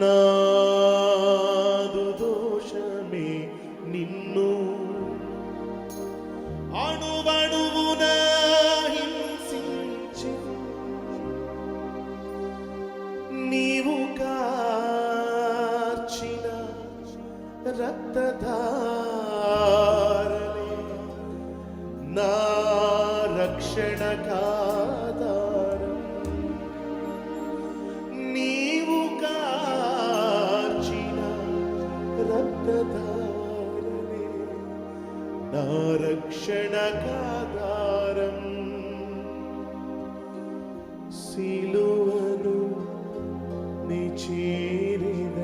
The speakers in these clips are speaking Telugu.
నాదు దోషమే నిన్ను. అణువణువున హింసించి నీవు కాచిన రక్తధారలే నా రక్షణ కాదారం నా రక్షణ కాదారం సిలువను నిచేరిన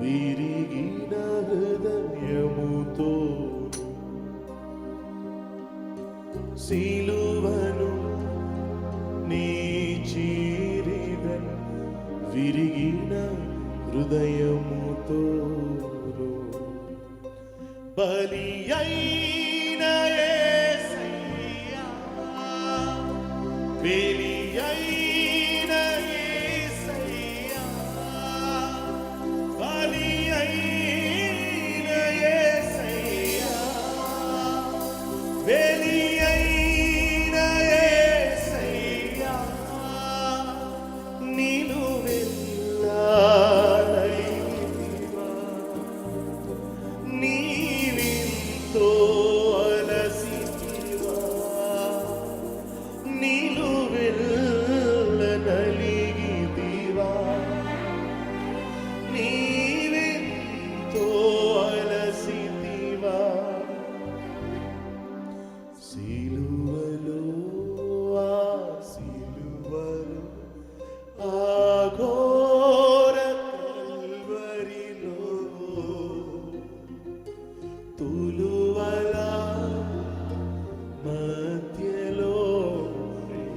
విరిగిన హృదయముతో. సిలువను నీ విరిగిన హృదయముతో. బలి అయిన యేసయ్యా బలి అయిన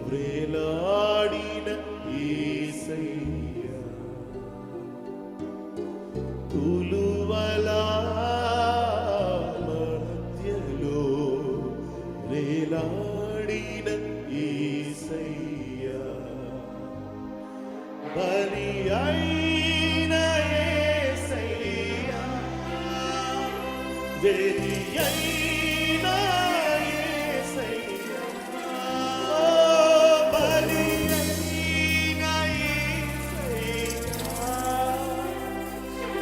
వ్రేలాడిన యేసయ్య తులువల మధ్యలో వ్రేలాడిన యేసయ్య బలి అయిన యేసయ్య బలి అయిన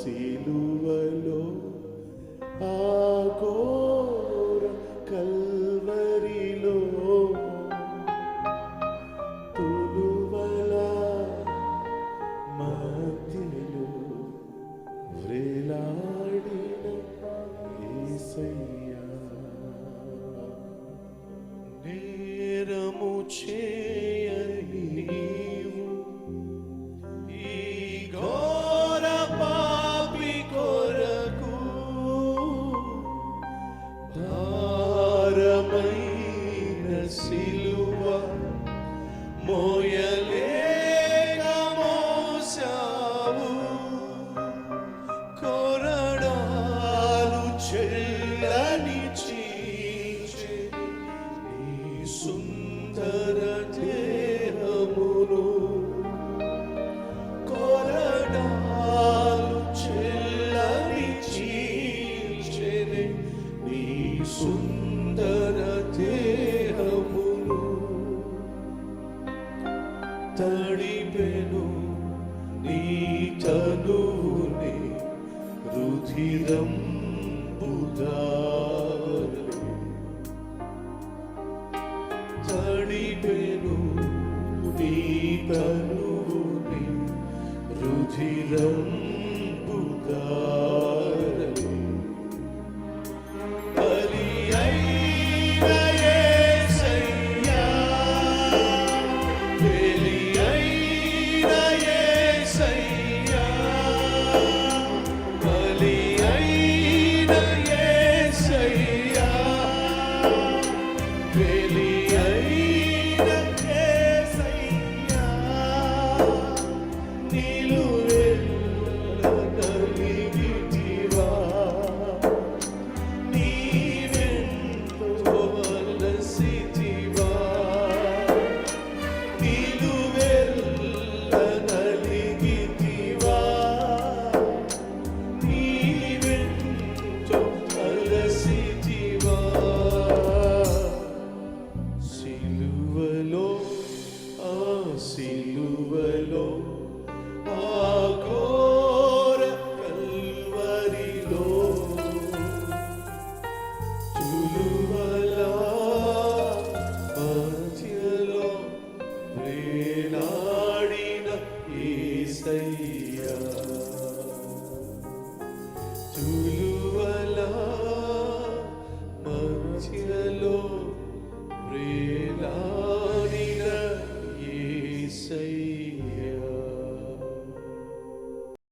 సిలువలో ఆ ఘోర కల్వరిలో తులువల మధ్యలో వ్రేలాడిన ఏసయ్యా. నేరము చే shall సిలువలో ఆ సిలువలో ఆ